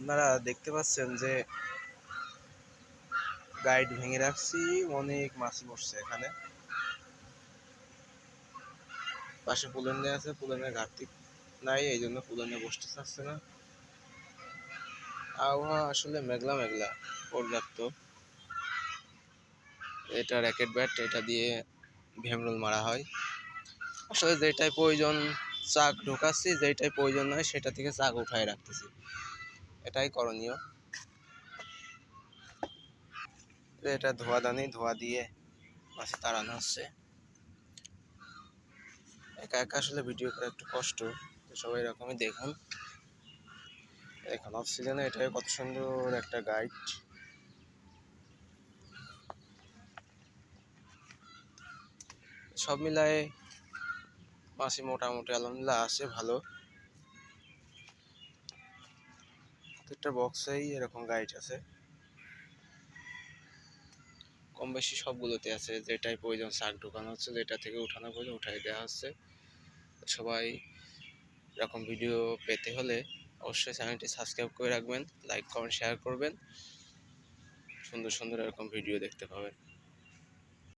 আপনারা দেখতে পাচ্ছেন যে গাইড ভেঙে রাখছি, অনেক মাছি বসছে এখানে। পাশে পুলেনে আছে পুলেনের ঘাটতি নাই এই জন্য পুলেনে বসতে চাচ্ছে না। আবহাওয়া আসলে মেঘলা মেঘলা, পর্যাপ্ত। এটা র্যাকেট ব্যাট, এটা দিয়ে ভেমরুল মারা হয়। আসলে যেটাই প্রয়োজন, চাক ঢোকাচ্ছি, যেটাই প্রয়োজন নয় সেটা থেকে চাক উঠায় রাখতেছি। এটাই করণীয়। এটা ধোয়া দানি, ধোয়া দিয়ে মাছে তাড়ানো হচ্ছে। একা একা আসলে ভিডিও করা একটু কষ্ট, তো সবাই এরকমই দেখুন। এখন অফ সিজনে এটাই কত সুন্দর একটা গাইড সব মিলায়ে মাছি মোটামুটি আলহামদুলিল্লাহ আছে ভালো। প্রত্যেকটা বক্সেই এরকম গাইড আছে। কম বেশি সবগুলোতে আছে, যেটাই প্রয়োজন শাক ঢোকানো হচ্ছে, যেটা থেকে উঠানো প্রয়োজন উঠাই দেওয়া হচ্ছে। সবাই এরকম ভিডিও পেতে হলে অবশ্যই চ্যানেলটি সাবস্ক্রাইব করে রাখবেন লাইক কমেন্ট শেয়ার করবেন। সুন্দর সুন্দর এরকম ভিডিও দেখতে পাবেন।